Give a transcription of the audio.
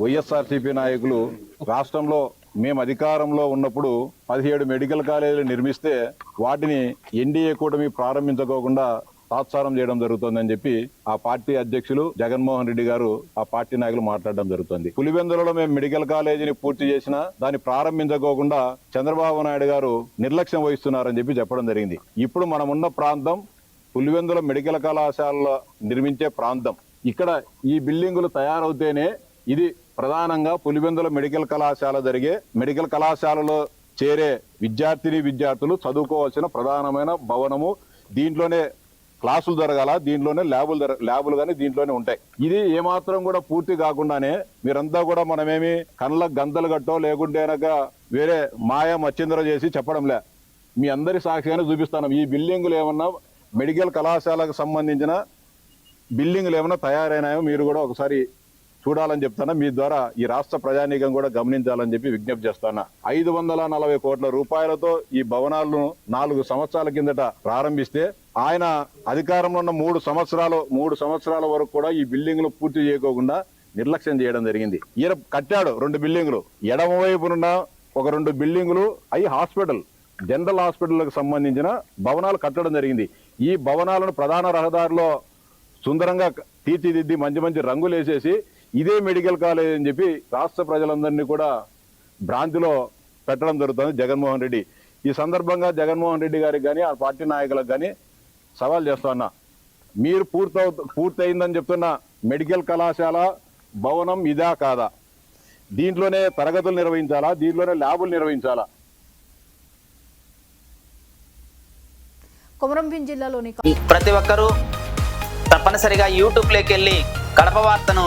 వైఎస్ఆర్సీపీ నాయకులు రాష్ట్రంలో మేము అధికారంలో ఉన్నప్పుడు పదిహేడు మెడికల్ కాలేజీలు నిర్మిస్తే వాటిని ఎన్డీఏ కూటమి ప్రారంభించుకోకుండా తాత్సారం చేయడం జరుగుతుందని చెప్పి ఆ పార్టీ అధ్యక్షులు జగన్మోహన్ రెడ్డి గారు ఆ పార్టీ నాయకులు మాట్లాడడం జరుగుతుంది. పులివెందులలో మేము మెడికల్ కాలేజీని పూర్తి చేసినా దాన్ని ప్రారంభించుకోకుండా చంద్రబాబు నాయుడు గారు నిర్లక్ష్యం వహిస్తున్నారని చెప్పి చెప్పడం జరిగింది. ఇప్పుడు మనం ఉన్న ప్రాంతం పులివెందుల మెడికల్ కళాశాలలో నిర్మించే ప్రాంతం. ఇక్కడ ఈ బిల్డింగులు తయారవుతేనే ఇది ప్రధానంగా పులివెందుల మెడికల్ కళాశాల జరిగే మెడికల్ కళాశాలలో చేరే విద్యార్థిని విద్యార్థులు చదువుకోవాల్సిన ప్రధానమైన భవనము. దీంట్లోనే క్లాసులు జరగాల దీంట్లోనే ల్యాబులు జర ల్యాబులు కానీ దీంట్లోనే ఉంటాయి. ఇది ఏమాత్రం కూడా పూర్తి కాకుండానే మీరంతా కూడా మనమేమి కళ్ళ గంతలు కట్టో లేకుంటే వేరే మాయ మచ్చింద్ర చేసి చెప్పడంలే. మీ అందరి సాక్షిగానే చూపిస్తాను. ఈ బిల్డింగులు ఏమన్నా మెడికల్ కళాశాలకు సంబంధించిన బిల్డింగులు ఏమైనా తయారైనాయో మీరు కూడా ఒకసారి చూడాలని చెప్తానా? మీ ద్వారా ఈ రాష్ట్ర ప్రజానీకం కూడా గమనించాలని చెప్పి విజ్ఞప్తి చేస్తాను? ఐదు వందల నలభై కోట్ల రూపాయలతో ఈ భవనాలను నాలుగు సంవత్సరాల కిందట ప్రారంభిస్తే ఆయన అధికారంలో ఉన్న మూడు సంవత్సరాలు మూడు సంవత్సరాల వరకు కూడా ఈ బిల్డింగ్లు పూర్తి చేయకోకుండా నిర్లక్ష్యం చేయడం జరిగింది. ఈయన కట్టాడు రెండు బిల్డింగులు. ఎడమ వైపునున్న ఒక రెండు బిల్డింగులు అవి హాస్పిటల్ జనరల్ హాస్పిటల్కి సంబంధించిన భవనాలు కట్టడం జరిగింది. ఈ భవనాలను ప్రధాన రహదారిలో సుందరంగా తీర్చిదిద్ది మంచి మంచి రంగులు వేసేసి ఇదే మెడికల్ కాలేజ్ అని చెప్పి రాష్ట్ర ప్రజలందరినీ కూడా భ్రాంతిలో పెట్టడం జరుగుతుంది జగన్మోహన్ రెడ్డి. ఈ సందర్భంగా జగన్మోహన్ రెడ్డి గారికి కానీ ఆ పార్టీ నాయకులకు కానీ సవాల్ చేస్తున్నా మీరు పూర్తవు పూర్తయిందని చెప్తున్న మెడికల్ కళాశాల భవనం ఇదా కాదా? దీంట్లోనే తరగతులు నిర్వహించాలా? దీంట్లోనే ల్యాబులు నిర్వహించాలా? కొమరంభీం జిల్లాలోని ప్రతి ఒక్కరూ తప్పనిసరిగా యూట్యూబ్లోకి వెళ్ళి కడప వార్తను